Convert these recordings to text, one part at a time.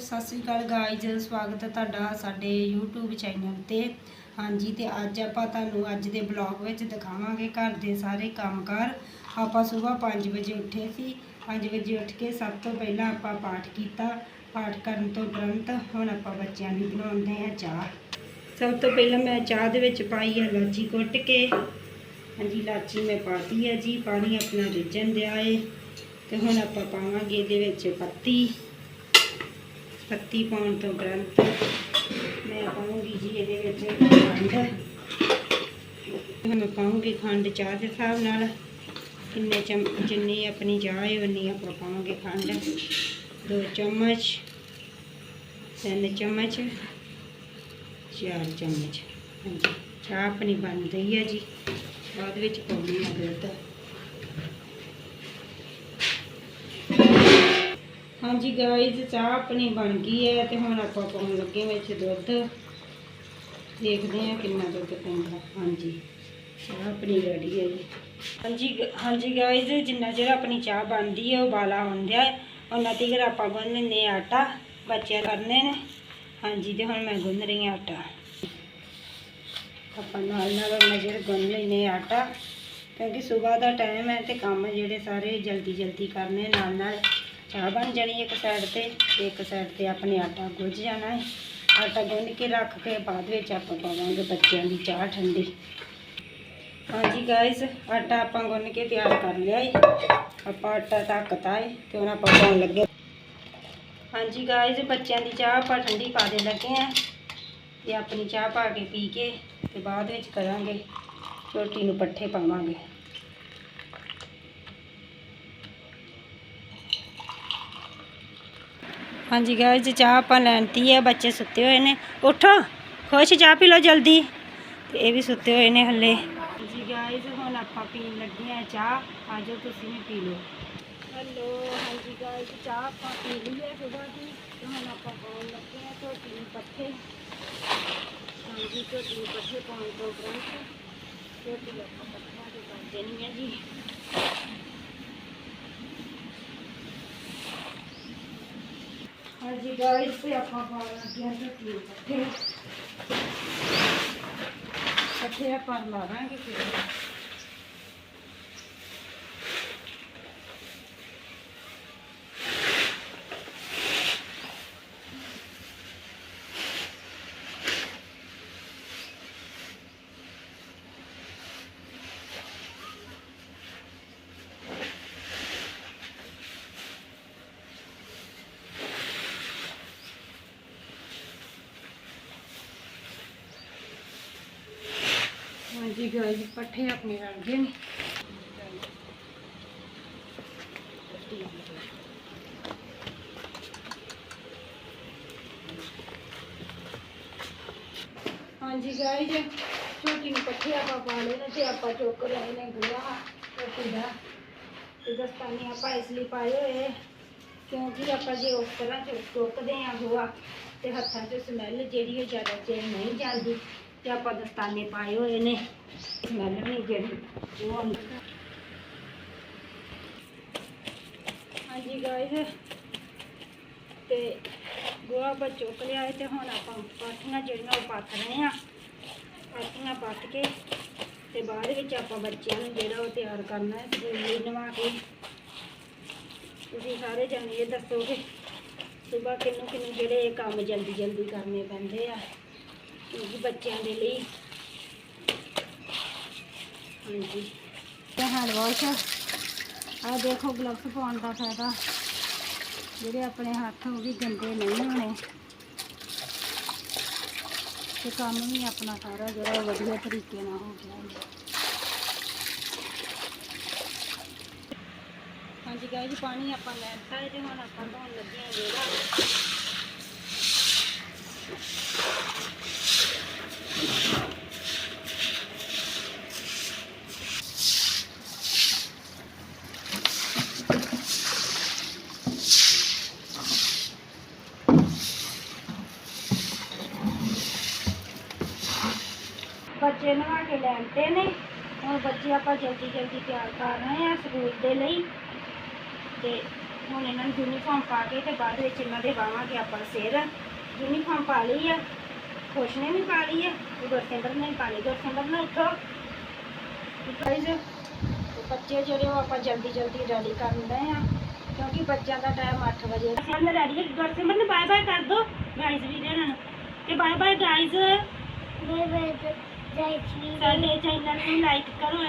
ਸਤਿ ਸ੍ਰੀ ਅਕਾਲ guys ਸਵਾਗਤ ਹੈ ਤੁਹਾਡਾ ਸਾਡੇ YouTube ਚੈਨਲ ਤੇ। ਹਾਂਜੀ, ਤੇ ਅੱਜ ਆਪਾਂ ਤੁਹਾਨੂੰ ਅੱਜ ਦੇ ਬਲੌਗ ਵਿੱਚ ਦਿਖਾਵਾਂਗੇ ਘਰ ਦੇ ਸਾਰੇ ਕੰਮਕਾਰ। ਆਪਾਂ ਸਵੇਰ 5 ਵਜੇ ਉੱਠੇ ਸੀ। 5 ਵਜੇ ਉੱਠ ਕੇ ਸਭ ਤੋਂ ਪਹਿਲਾਂ ਆਪਾਂ ਪਾਠ ਕੀਤਾ। ਪਾਠ ਕਰਨ ਤੋਂ ਤੁਰੰਤ ਹੁਣ ਆਪਾਂ ਬੱਚਿਆਂ ਲਈ ਬਣਾਉਂਦੇ ਹਾਂ ਚਾਹ। ਸਭ ਤੋਂ ਪਹਿਲਾਂ ਮੈਂ ਚਾਹ ਦੇ ਵਿੱਚ ਪਾਈ ਹੈ ਇਲਾਚੀ ਕੁੱਟ ਕੇ। ਹਾਂਜੀ ਇਲਾਚੀ ਮੈਂ ਪਾਤੀ ਹੈ ਜੀ। ਪਾਣੀ ਆਪਣਾ ਰਿੱਝਣ ਦਿਆ ਏ। ਤੇ ਹੁਣ ਆਪਾਂ ਪਾਵਾਂਗੇ ਇਹਦੇ ਵਿੱਚ ਪੱਤੀ। ਪੱਤੀ ਪਾਉਣ ਤੋਂ ਉਪਰੰਤ ਮੈਂ ਪਾਉਂਗੀ ਜੀ ਇਹਦੇ ਵਿੱਚ ਖੰਡ। ਹੁਣ ਮੈਂ ਪਾਉਂਗੀ ਖੰਡ ਚਾਹ ਦੇ ਹਿਸਾਬ ਨਾਲ। ਕਿੰਨੇ ਚਮ, ਜਿੰਨੀ ਆਪਣੀ ਚਾਹ ਹੈ, ਉਨੀ ਆਪਾਂ ਪਾਵਾਂਗੇ ਖੰਡ। ਦੋ ਚਮਚ, ਤਿੰਨ ਚਮਚ, ਚਾਰ ਚਮਚ। ਹਾਂਜੀ। ਚਾਹ ਆਪਣੀ ਬਣ ਗਈ ਹੈ ਜੀ। ਬਾਅਦ ਵਿੱਚ ਪਾਉਣੀ ਹੈ ਦੁੱਧ। ਹਾਂਜੀ ਗਾਇਜ਼ ਚਾਹ ਆਪਣੀ ਬਣ ਗਈ ਹੈ ਤੇ ਹੁਣ ਆਪਾਂ ਪਾਉਣ ਲੱਗੇ ਵਿੱਚ ਦੁੱਧ। ਦੇਖਦੇ ਹਾਂ ਕਿੰਨਾ ਦੁੱਧ ਪੈਂਦਾ। ਹਾਂਜੀ, ਚਾਹ ਆਪਣੀ ਰੈਡੀ ਹੈ ਜੀ। ਹਾਂਜੀ ਗ- ਹਾਂਜੀ ਗਾਇਜ਼ ਜਿੰਨਾ ਚਿਰ ਆਪਣੀ ਚਾਹ ਬਣਦੀ ਹੈ ਉਬਾਲਾ ਆਉਂਦਾ ਹੈ। ਉਹਨਾਂ ਤੀਕਰ ਆਪਾਂ ਗੁੰਨ ਲੈਂਦੇ ਆਟਾ ਬੱਚੇ ਕਰਨੇ ਨੇ। ਹਾਂਜੀ, ਤੇ ਹੁਣ ਮੈਂ ਗੁੰਨ ਰਹੀ ਹਾਂ ਆਟਾ। ਆਪਾਂ ਨਾਲ ਨਾਲ ਉਹਨਾਂ ਚਿਰ ਗੁੰਨ ਲੈਂਦੇ ਆਟਾ। ਕਿਉਂਕਿ ਸਵੇਰ ਦਾ ਟਾਈਮ ਹੈ ਤੇ ਕੰਮ ਜਿਹੜੇ ਸਾਰੇ ਜਲਦੀ ਜਲਦੀ ਕਰਨੇ ਨਾਲ ਨਾਲ। ਚਾਹ ਬਣ ਜਾਣੀ ਇੱਕ ਸਾਈਡ ਤੇ ਤੇ ਇੱਕ ਸਾਈਡ ਤੇ ਆਪਣੇ ਆਟਾ ਗੁੰਝ ਜਾਣਾ ਹੈ। ਆਟਾ ਗੁੰਨ ਕੇ ਰੱਖ ਕੇ ਬਾਅਦ ਵਿੱਚ ਆਪਾਂ ਪਾਵਾਂਗੇ ਬੱਚਿਆਂ ਦੀ ਚਾਹ ਠੰਡੀ। ਹਾਂਜੀ ਗਾਇਸ ਆਟਾ ਆਪਾਂ ਗੁੰਨ ਕੇ ਤਿਆਰ ਕਰ ਲਿਆ ਹੈ ਆਪਾਂ ਆਟਾ ਧੱਕਤਾ ਹੈ ਤੇ ਹੁਣ ਆਪਾਂ ਪਾਉਣ ਲੱਗੇ ਹਾਂਜੀ ਗਾਇਸ ਬੱਚਿਆਂ ਦੀ ਚਾਹ ਆਪਾਂ ਠੰਡੀ ਪਾ ਦੇ ਲੱਗੇ ਆ ਤੇ ਆਪਣੀ ਚਾਹ ਪਾ ਕੇ ਪੀ ਕੇ ਤੇ ਬਾਅਦ ਵਿੱਚ ਕਰਾਂਗੇ ਰੋਟੀ ਨੂੰ ਪੱਠੇ ਪਾਵਾਂਗੇ। ਹਾਂਜੀ ਗਾਇਜ਼ ਚਾਹ ਆਪਾਂ ਲੈਣਤੀ ਹੈ ਬੱਚੇ ਸੁੱਤੇ ਹੋਏ ਨੇ ਉਠੋ ਖੁਸ਼ ਚਾਹ ਪੀ ਲਓ ਜਲਦੀ ਤੇ ਇਹ ਵੀ ਸੁੱਤੇ ਹੋਏ ਨੇ ਹੱਲੇ ਜੀ ਗਾਇਜ਼ ਹੁਣ ਆਪਾਂ ਪੀਣ ਲੱਗੇ ਆ ਚਾਹ ਆਜੋ ਤੁਸੀਂ ਵੀ ਪੀ ਲਓ ਹੈਲੋ ਹਾਂਜੀ ਗਾਇਜ਼ ਚਾਹ ਆਪਾਂ ਪੀ ਲਈ ਹੈ ਸੁਬਾਹ ਦੀ ਤੇ ਹੁਣ ਆਪਾਂ ਪਾਉਣ ਲੱਗੇ ਆ ਝੋਟੀ ਨੂੰ ਪੱਠੇ ਹਾਂਜੀ ਝੋਟੀ ਨੂੰ ਪੱਠੇ ਪਾਉਣ ਤੋਂ ਉਪਰੰਤ ਝੋਟੀ ਆਪਾਂ ਪੱਠਿਆਂ ਤੇ ਕਰ ਦੇਣੀ ਹੈ ਜੀ ਹਾਂਜੀ ਗਾਇਸ ਤੇ ਆਪਾਂ ਪਾਉਣ ਲੱਗੇ ਹਾਂ ਝੋਟੀ ਨੂੰ ਪੱਠੇ ਪੱਠੇ ਆਪਾਂ ਲਾਵਾਂਗੇ ਫਿਰ। ਹਾਂਜੀ ਗਾਇਸ ਪੱਠੇ ਆਪਣੇ ਰਲ ਗਏ ਨੇ ਹਾਂਜੀ ਗਾਇਸ ਛੋਟੀ ਨੂੰ ਪੱਠੇ ਆਪਾਂ ਪਾ ਲਏ ਨੇ ਤੇ ਆਪਾਂ ਚੁੱਕ ਰਹੇ ਨੇ ਗੁਆ ਰੋਟੀ ਦਾ ਤੇ ਦਸਤਾਨੇ ਆਪਾਂ ਇਸ ਲਈ ਪਾਏ ਹੋਏ ਕਿਉਂਕਿ ਆਪਾਂ ਜੇ ਉਸ ਤਰ੍ਹਾਂ ਚੁ- ਚੁੱਕਦੇ ਆ ਗੋਆ ਤੇ ਹੱਥਾਂ 'ਚ ਸਮੈਲ ਤੇ ਆਪਾਂ ਦਸਤਾਨੇ ਪਾਏ ਹੋਏ ਨੇ। ਸਮੈਲ ਨਹੀਂ ਜਿਹੜੀ ਉਹ ਆਉਂਦੀ ਹਾਂਜੀ ਗਾਇਸ ਤੇ ਗੋਹਾ ਆਪਾਂ ਚੁੱਕ ਲਿਆ ਹੈ ਤੇ ਹੁਣ ਆਪਾਂ ਪਾਥੀਆਂ ਜਿਹੜੀਆਂ ਉਹ ਪੱਥ ਰਹੇ ਆ ਪਾਥੀਆਂ ਪੱਥ ਕੇ ਤੇ ਬਾਅਦ ਵਿੱਚ ਆਪਾਂ ਬੱਚਿਆਂ ਨੂੰ ਜਿਹੜਾ ਉਹ ਤਿਆਰ ਕਰਨਾ ਹੈ ਸਕੂਲ ਨਵਾ ਕੇ। ਤੁਸੀਂ ਸਾਰੇ ਜਣੇ ਇਹ ਦੱਸੋਗੇ ਸੁਬਾ ਕਿੰਨੂੰ ਕਿੰਨੂੰ ਜਿਹੜੇ ਇਹ ਕੰਮ ਜਲਦੀ ਜਲਦੀ ਕਰਨੇ ਪੈਂਦੇ ਆ। ਕਿਉਂਕਿ ਬੱਚਿਆਂ ਦੇ ਲਈ ਹਾਂਜੀ ਤੇ ਹੈਂਡ ਵਾਸ਼ ਆ ਦੇਖੋ ਗਲਵਸ ਪਾਉਣ ਦਾ ਫਾਇਦਾ। ਜਿਹੜੇ ਆਪਣੇ ਹੱਥ ਉਹ ਵੀ ਗੰਦੇ ਨਹੀਂ ਹੋਣੇ। ਤੇ ਕੰਮ ਵੀ ਆਪਣਾ ਸਾਰਾ ਜਿਹੜਾ ਉਹ ਵਧੀਆ ਤਰੀਕੇ ਨਾਲ ਹੋ ਗਿਆ। ਹਾਂਜੀ ਗਾਇਜ਼ ਪਾਣੀ ਆਪਾਂ ਲੈਤਾ ਹੈ ਤੇ ਹੁਣ ਆਪਾਂ ਧੋਣ ਲੱਗੇ ਹਾਂ ਜਿਹੜਾ। ਬੱਚੇ ਨਵਾ ਕੇ ਲੈਂਦੇ ਨੇ। ਹੁਣ ਬੱਚੇ ਆਪਾਂ ਜਲਦੀ ਜਲਦੀ ਤਿਆਰ ਕਰ ਰਹੇ ਹਾਂ ਸਕੂਲ ਦੇ ਲਈ। ਤੇ ਹੁਣ ਇਹਨਾਂ ਨੂੰ ਯੂਨੀਫਾਰਮ ਪਾ ਕੇ ਤੇ ਬਾਅਦ ਵਿੱਚ ਇਹਨਾਂ ਦੇ ਵਾਵਾਂਗੇ ਆਪਾਂ ਸਿਰ ਯੂਨੀਫਾਰਮ ਪਾ ਲਈ ਆ। ਖੁਸ਼ ਨੇ ਵੀ ਪਾ ਲਈ ਆ ਤੇ ਗੁਰਸਿਮਰਨ ਨੇ ਵੀ ਪਾ ਲਈ ਗੁਰਸਿਮਰਨ ਨੇ ਉੱਠੋ। ਗਾਇਜ਼ ਬੱਚੇ ਜਿਹੜੇ ਉਹ ਆਪਾਂ ਜਲਦੀ ਜਲਦੀ ਰੈਡੀ ਕਰਦੇ ਆ ਕਿਉਂਕਿ ਬੱਚਿਆਂ ਦਾ ਟਾਈਮ 8 ਵਜੇ ਸਾਨੂੰ ਰੈਡੀ ਹੈ ਗੁਰਸਿਮਰਨ ਬਾਏ ਬਾਏ ਕਰ ਦੋ ਗਾਇਜ਼ ਵੀ ਇਹਨਾਂ ਨੂੰ ਤੇ bye bye guys bye bye Jai. Shri ਸਾਡੇ ਚੈਨਲ ਨੂੰ ਲਾਈਕ ਕਰੋ।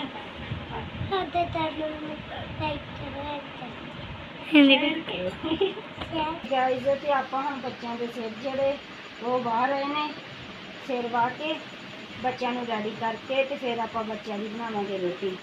ਸਾਡੇ ਚੈਨਲ ਨੂੰ ਲਾਈਕ ਕਰੋ ਗਾਇਜ਼ ਤੇ ਆਪਾਂ ਹੁਣ ਬੱਚਿਆਂ ਦੇ ਸਿਰ ਜਿਹੜੇ ਉਹ ਬਾਹਰ ਰਹੇ ਨੇ ਫਿਰ ਵਾਹ ਕੇ ਬੱਚਿਆਂ ਨੂੰ ਰੈਡੀ ਕਰਕੇ ਤੇ ਫਿਰ ਆਪਾਂ ਬੱਚਿਆਂ ਦੀ ਬਣਾਵਾਂਗੇ ਰੋਟੀ।